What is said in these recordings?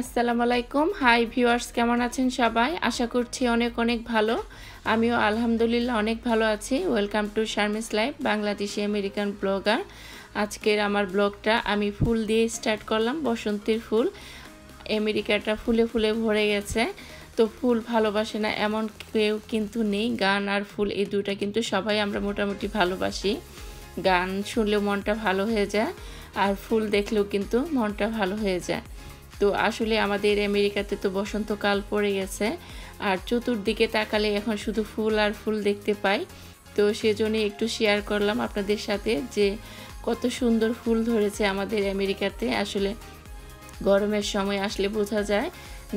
আসসালামু আলাইকুম। Hi viewers কেমন আছেন সবাই? আশা করছি অনেক অনেক ভালো। আমিও আলহামদুলিল্লাহ অনেক ভালো আছি। Welcome to Sharmi's life Bangladeshi American blogger আজকের আমার ব্লগটা আমি ফুল দিয়ে স্টার্ট করলাম, বসন্তের ফুল। আমেরিকাটা ফুলে ফুলে ভরে গেছে। তো ফুল ভালোবাসে না এমন কেউ কিন্তু নেই। গান আর ফুল এই দুটা কিন্তু সবাই আমরা মোটামুটি ভালোবাসি। গান শুনলেও মনটা ভালো হয়ে যায়, আর ফুল দেখলেও কিন্তু মনটা ভালো হয়ে যায়। তো আসলে আমাদের আমেরিকাতে তো বসন্তকাল পড়ে গেছে, আর চতুর্দিকে তাকালে এখন শুধু ফুল আর ফুল দেখতে পাই। তো সেজন্যই একটু শেয়ার করলাম আপনাদের সাথে যে কত সুন্দর ফুল ধরেছে আমাদের আমেরিকাতে। আসলে গরমের সময় আসলে বোঝা যায়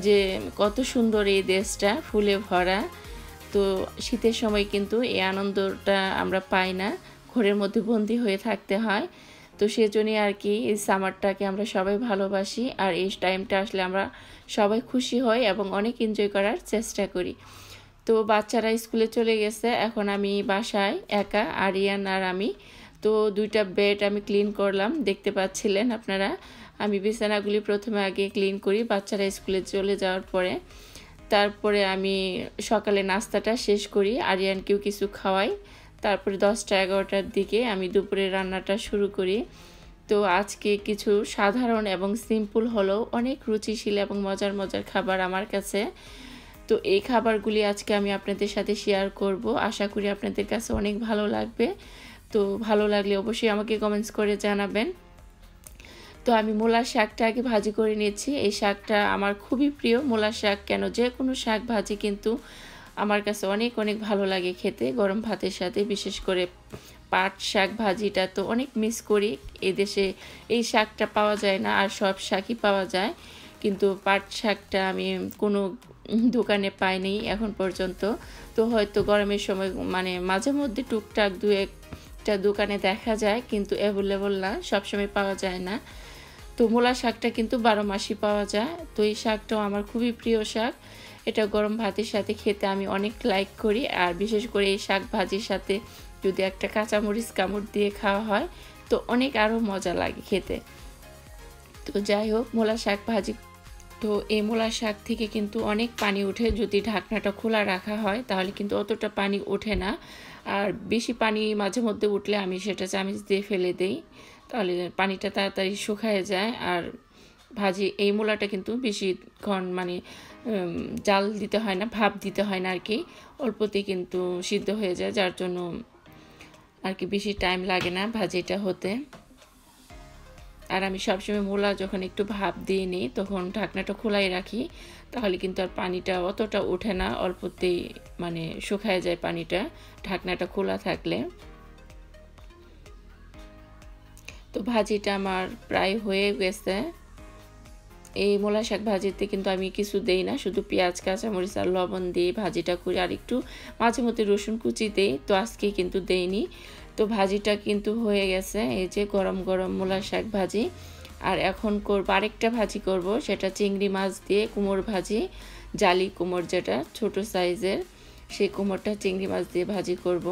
যে কত সুন্দর এই দেশটা, ফুলে ভরা। তো শীতের সময় কিন্তু এই আনন্দটা আমরা পাই না, ঘরের মধ্যে বন্দি হয়ে থাকতে হয়। তো সেজন্যই আর কি এই সামারটাকে আমরা সবাই ভালোবাসি আর এই টাইমটা আসলে আমরা সবাই খুশি হই এবং অনেক এনজয় করার চেষ্টা করি। তো বাচ্চারা স্কুলে চলে গেছে, এখন আমি বাসায় একা, আরিয়ান আর আমি। তো দুইটা বেড আমি ক্লিন করলাম, দেখতে পাচ্ছিলেন আপনারা। আমি বিছানাগুলি প্রথমে আগে ক্লিন করি, বাচ্চারা স্কুলে চলে যাওয়ার পরে। তারপরে আমি সকালে নাস্তাটা শেষ করি, আরিয়ানকেও কিছু খাওয়াই। তারপরে দশটা, এগারোটার দিকে আমি দুপুরে রান্নাটা শুরু করি। তো আজকে কিছু সাধারণ এবং সিম্পল হলেও অনেক রুচিশীল এবং মজার মজার খাবার আমার কাছে। তো এই খাবারগুলি আজকে আমি আপনাদের সাথে শেয়ার করব। আশা করি আপনাদের কাছে অনেক ভালো লাগবে। তো ভালো লাগলে অবশ্যই আমাকে কমেন্টস করে জানাবেন। তো আমি মূলার শাকটা আগে ভাজি করে নিয়েছি। এই শাকটা আমার খুবই প্রিয়। মূলার শাক কেন? যে কোনো শাক ভাজি কিন্তু আমার কাছে অনেক অনেক ভালো লাগে খেতে। গরম ভাতের সাথে বিশেষ করে পাট শাক ভাজিটা তো অনেক মিস করি। এদেশে এই শাকটা পাওয়া যায় না আর সব শাকই পাওয়া যায়। কিন্তু পাট শাকটা আমি কোনো দোকানে পাইনি এখন পর্যন্ত। তো হয়তো গরমের সময় মানে মাঝে মধ্যে টুকটাক দু একটা দোকানে দেখা যায় কিন্তু অ্যাভেলেবল না, সবসময় পাওয়া যায় না। তো মূলা শাকটা কিন্তু বারো মাসই পাওয়া যায়। তো এই শাকটাও আমার খুবই প্রিয় শাক। এটা গরম ভাতের সাথে খেতে আমি অনেক লাইক করি, আর বিশেষ করে এই শাক ভাজির সাথে যদি একটা কাঁচামরিচ কামড় দিয়ে খাওয়া হয়, তো অনেক আরও মজা লাগে খেতে। তো যাই হোক, মূলা শাক ভাজি, তো এই মূলা শাক থেকে কিন্তু অনেক পানি ওঠে। যদি ঢাকনাটা খোলা রাখা হয়, তাহলে কিন্তু অতটা পানি ওঠে না। আর বেশি পানি মাঝে মধ্যে উঠলে আমি সেটা চামিচ দিয়ে ফেলে দেই, তাহলে পানিটা তাড়াতাড়ি শুকায় যায়। আর ভাজি, এই মূলাটা কিন্তু বেশিক্ষণ মানে জাল দিতে হয় না, ভাপ দিতে হয় না আর কি। অল্পতেই কিন্তু সিদ্ধ হয়ে যায়, যার জন্য আর কি বেশি টাইম লাগে না ভাজিটা হতে। আর আমি সবসময় মূলা যখন একটু ভাপ দিয়ে নিই, তখন ঢাকনাটা খোলাই রাখি, তাহলে কিন্তু আর পানিটা অতটা ওঠে না, অল্পতেই মানে শুকায় যায় পানিটা, ঢাকনাটা খোলা থাকলে। তো ভাজিটা আমার প্রায় হয়ে গেছে। এই মূলা শাক ভাজিতে কিন্তু আমি কিছু দেই না, শুধু পেঁয়াজ, কাঁচামরিচ আর লবণ দিয়ে ভাজিটা করি আর একটু মাঝে মধ্যে রসুন কুচি দেই, তো আজকে কিন্তু দেইনি। তো ভাজিটা কিন্তু হয়ে গেছে, এই যে গরম গরম মূলা শাক ভাজি। আর এখন করব, আরেকটা ভাজি করব, সেটা চিংড়ি মাছ দিয়ে কুমোর ভাজি, জালি কুমোর যেটা ছোট সাইজের, সেই কুমোরটা চিংড়ি মাছ দিয়ে ভাজি করব।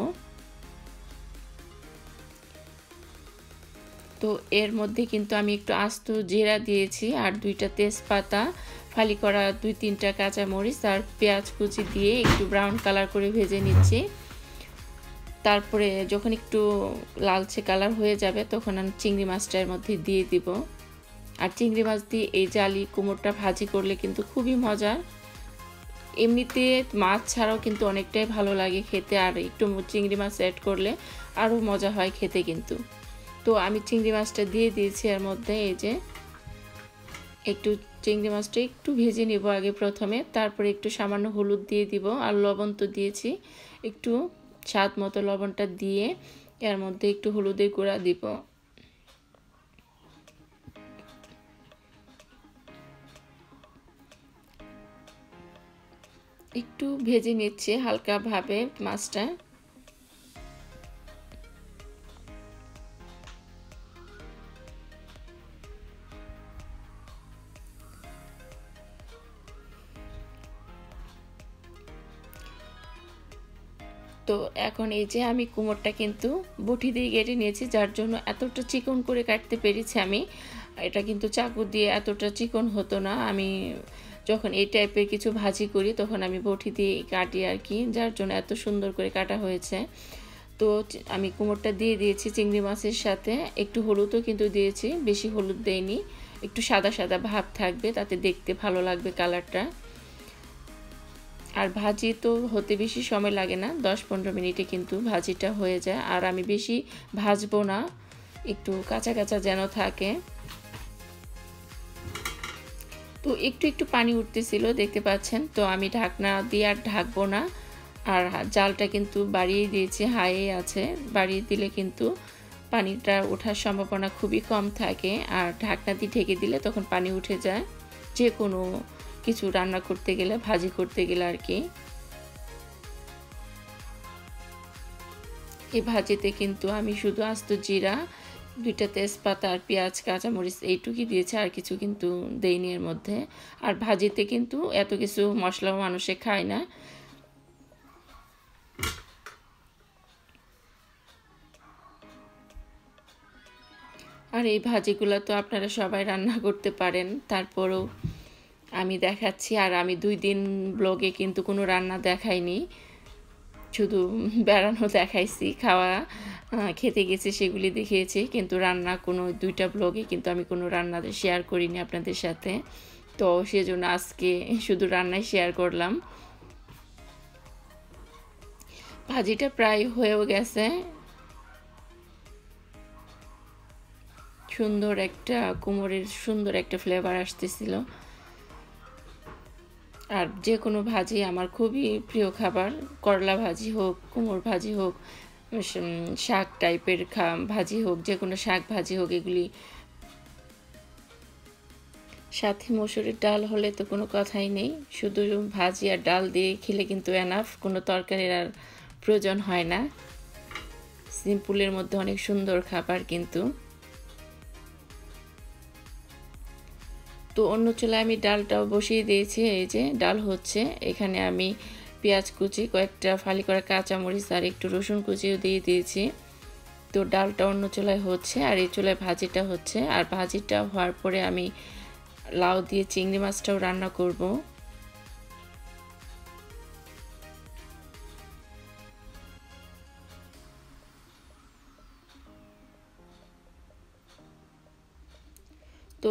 তো এর মধ্যে কিন্তু আমি একটু আস্ত জিরা দিয়েছি আর দুইটা তেজপাতা, ফালি করা দুই তিনটা কাঁচামরিচ আর পেঁয়াজ কুচি দিয়ে একটু ব্রাউন কালার করে ভেজে নিচ্ছি। তারপরে যখন একটু লালচে কালার হয়ে যাবে তখন আমি চিংড়ি মাছটার মধ্যে দিয়ে দিব। আর চিংড়ি মাছ দিয়ে এই জালি কুমোরটা ভাজি করলে কিন্তু খুবই মজার। এমনিতে মাছ ছাড়াও কিন্তু অনেকটাই ভালো লাগে খেতে আর একটু চিংড়ি মাছ অ্যাড করলে আরও মজা হয় খেতে কিন্তু। তো আমি চিংড়ি মাছটা দিয়ে দিয়েছি এর মধ্যে এই যে একটু চিংড়ি মাছটা একটু ভেজে নিব আগে প্রথমে, তারপরে একটু সামান্য হলুদ দিয়ে দিব আর লবণ তো দিয়েছি। একটু স্বাদ মতো লবণটা দিয়ে এর মধ্যে একটু হলুদের গুঁড়া দিব। একটু ভেজে নিচ্ছে হালকাভাবে মাছটা। তো এখন এই যে আমি কুমোরটা কিন্তু বটি দিয়ে কেটে নিয়েছি, যার জন্য এতটা চিকন করে কাটতে পেরেছি আমি। এটা কিন্তু চাকু দিয়ে এতটা চিকন হতো না। আমি যখন এই টাইপের কিছু ভাজি করি, তখন আমি বটি দিয়ে কাটি আর কি, যার জন্য এত সুন্দর করে কাটা হয়েছে। তো আমি কুমোরটা দিয়ে দিয়েছি চিংড়ি মাছের সাথে। একটু হলুদও কিন্তু দিয়েছি, বেশি হলুদ দেয়নি একটু সাদা সাদা ভাব থাকবে, তাতে দেখতে ভালো লাগবে কালারটা। আর ভাজি তো হতে বেশি সময় লাগে না, দশ পনেরো মিনিটে কিন্তু ভাজিটা হয়ে যায়। আর আমি বেশি ভাজবো না, একটু কাঁচা কাঁচা যেন থাকে। তো একটু একটু পানি উঠতেছিল, দেখতে পাচ্ছেন? তো আমি ঢাকনা দিয়ে আর ঢাকবো না। আর জালটা কিন্তু বাড়িয়ে দিয়েছি, হাইয়ে আছে। বাড়িয়ে দিলে কিন্তু পানিটা ওঠার সম্ভাবনা খুবই কম থাকে। আর ঢাকনা দিয়ে ঢেকে দিলে তখন পানি উঠে যায়। যে কোনো কিছু রান্না করতে গেলে, ভাজি করতে গেলে আর কি। এই ভাজিতে কিন্তু আমি শুধু আস্ত জিরা, দুইটা তেজপাতা আর পেঁয়াজ, কাঁচামরিচ এইটুকুই দিয়েছে, আর কিছু কিন্তু দেইনি এর মধ্যে। আর ভাজিতে কিন্তু এত কিছু মশলা মানুষে খায় না। আর এই ভাজিগুলো তো আপনারা সবাই রান্না করতে পারেন, তারপরও আমি দেখাচ্ছি আর আমি দুই দিন ব্লগে কিন্তু কোনো রান্না দেখাইনি। শুধু বেড়ানো দেখাইছি, খাওয়া খেতে গেছি সেগুলি দেখিয়েছি, কিন্তু রান্না কোনো, দুইটা ব্লগে কিন্তু আমি কোনো রান্না শেয়ার করিনি আপনাদের সাথে। তো সেজন্য আজকে শুধু রান্নাই শেয়ার করলাম। ভাজিটা প্রায় হয়েও গেছে। সুন্দর একটা, কোমরের সুন্দর একটা ফ্লেভার আসতেছিল। আর যে কোনো ভাজি আমার খুবই প্রিয় খাবার। করলা ভাজি হোক কুমোর ভাজি হোক শাক টাইপের খা, ভাজি হোক, যে কোনো শাক ভাজি হোক, এগুলি। সাথে মসুরের ডাল হলে তো কোনো কথাই নেই। শুধু ভাজি আর ডাল দিয়ে খেলে কিন্তু এনাফ কোনো তরকারির আর প্রয়োজন হয় না। সিম্পলের মধ্যে অনেক সুন্দর খাবার কিন্তু। তো অন্য চুলায় আমি ডালটাও বসিয়ে দিয়েছি, এই যে ডাল হচ্ছে। এখানে আমি পেঁয়াজ কুচি, কয়েকটা ফালি করা কাঁচামরিচ আর একটু রসুন কুচিও দিয়ে দিয়েছি। তো ডালটা অন্য চুলায় হচ্ছে আর এই চুলায় ভাজিটা হচ্ছে। আর ভাজিটা হওয়ার পরে আমি লাউ দিয়ে চিংড়ি মাছটাও রান্না করব।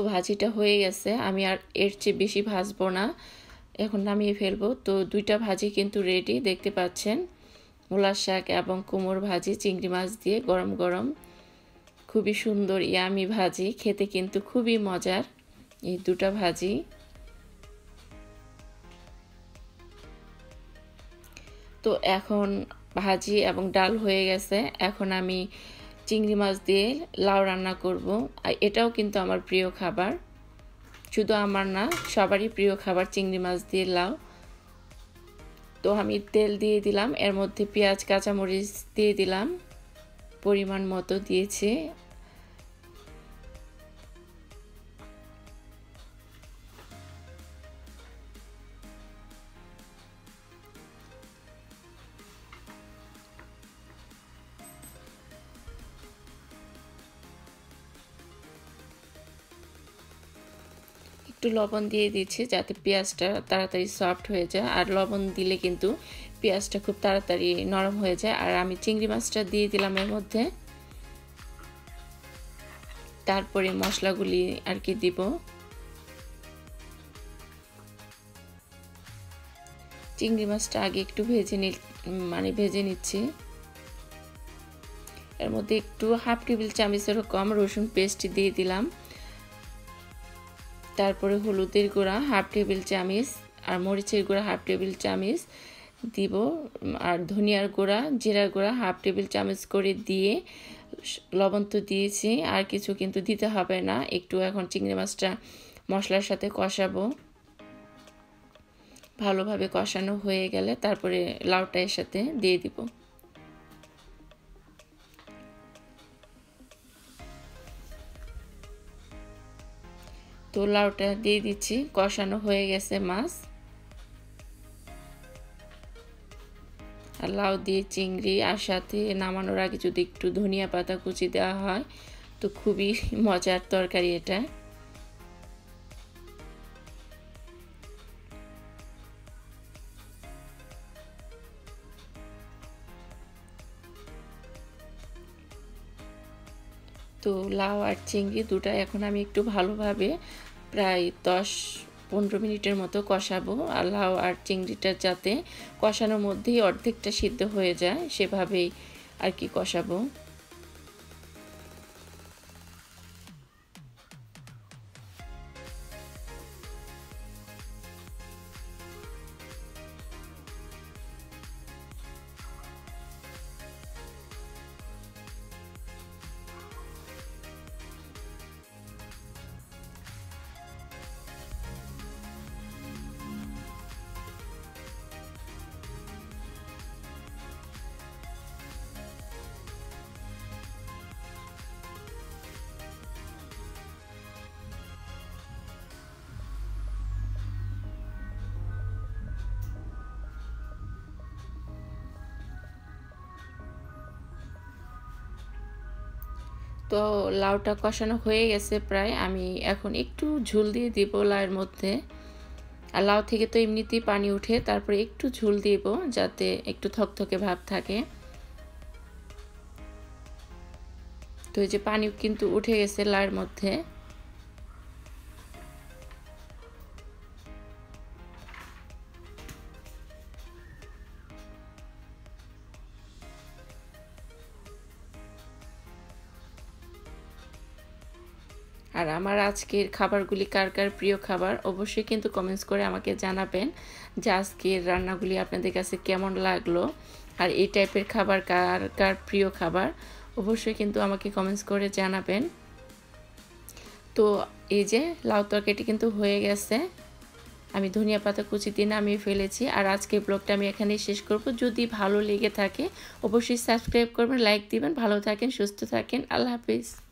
ভাজিটা হয়ে গেছে, আমি আর এর চেয়ে বেশি ভাজবো না। এখন নামিয়ে ফেলব। তো দুইটা ভাজি কিন্তু রেডি দেখতে পাচ্ছেন। মূলার শাক এবং কোমর ভাজি, চিংড়ি মাছ দিয়ে গরম গরম। খুবই সুন্দর ইয়ামি ভাজি, খেতে কিন্তু খুবই মজার। এই দুটা ভাজি। তো এখন ভাজি এবং ডাল হয়ে গেছে। এখন আমি চিংড়ি মাছ দিয়ে লাউ রান্না করব। আর এটাও কিন্তু আমার প্রিয় খাবার। শুধু আমার না, সবারই প্রিয় খাবার চিংড়ি মাছ দিয়ে লাউ। তো আমি তেল দিয়ে দিলাম, এর মধ্যে পেঁয়াজ, কাঁচামরিচ দিয়ে দিলাম। পরিমাণ মতো দিয়েছি। একটু লবণ দিয়ে দিচ্ছি যাতে পেঁয়াজটা তাড়াতাড়ি সফট হয়ে যায়। আর লবণ দিলে কিন্তু পেঁয়াজটা খুব তাড়াতাড়ি নরম হয়ে যায়। আর আমি চিংড়ি মাছটা দিয়ে দিলাম এর মধ্যে। তারপরে মশলাগুলি আর কি দিব। চিংড়ি মাছটা আগে একটু ভেজে নি মানে ভেজে নিচ্ছি। এর মধ্যে একটু হাফ টেবিল চামচেরও কম রসুন পেস্ট দিয়ে দিলাম। তারপরে হলুদের গুঁড়া হাফ টেবিল চামিচ আর মরিচের গুঁড়া হাফ টেবিল চামিচ দিব আর ধনিয়ার গুঁড়া, জিরার গুঁড়া হাফ টেবিল চামচ করে দিয়ে লবণ তো দিয়েছি, আর কিছু কিন্তু দিতে হবে না। একটু এখন চিংড়ি মাছটা মশলার সাথে কষাবো। ভালোভাবে কষানো হয়ে গেলে তারপরে লাউটা এর সাথে দিয়ে দিব। তো লাউটা দিয়ে দিচ্ছি, কষানো হয়ে গেছে মাছ। আর লাউ দিয়ে চিংড়ি আর সাথে নামানোর আগে যদি একটু ধনিয়া পাতা কুচি দেওয়া হয়, তো খুবই মজার তরকারি এটা। তো লাউ আর চিংড়ি দুটা এখন আমি একটু ভালোভাবে প্রায় দশ পনেরো মিনিটের মতো কষাবো। আর লাউ আর চিংড়িটা যাতে কষানোর মধ্যেই অর্ধেকটা সিদ্ধ হয়ে যায়, সেভাবেই আর কি কষাবো। তো লাউটা কষানো হয়ে গেছে প্রায়। আমি এখন একটু ঝুল দিয়ে দিব লাউয়ের মধ্যে। আর লাউ থেকে তো এমনিতেই পানি উঠে, তারপরে একটু ঝুল দিব যাতে একটু থকথকে ভাব থাকে। তো এই যে পানি কিন্তু উঠে গেছে লাউয়ের মধ্যে। আজকের খাবারগুলি কার কার প্রিয় খাবার অবশ্যই কিন্তু কমেন্টস করে আমাকে জানাবেন যে আজকের রান্নাগুলি আপনাদের কাছে কেমন লাগল আর এই টাইপের খাবার কার কার প্রিয় খাবার অবশ্যই কিন্তু আমাকে কমেন্টস করে জানাবেন। তো এই যে লাউ তরকারিটি কিন্তু হয়ে গেছে। আমি ধনিয়া পাতা কুচি দিয়ে নামিয়ে ফেলেছি আর আজকের ব্লগটা আমি এখানেই শেষ করব। যদি ভালো লেগে থাকে, অবশ্যই সাবস্ক্রাইব করবেন লাইক দিবেন। ভালো থাকেন, সুস্থ থাকেন। আল্লাহ হাফিজ।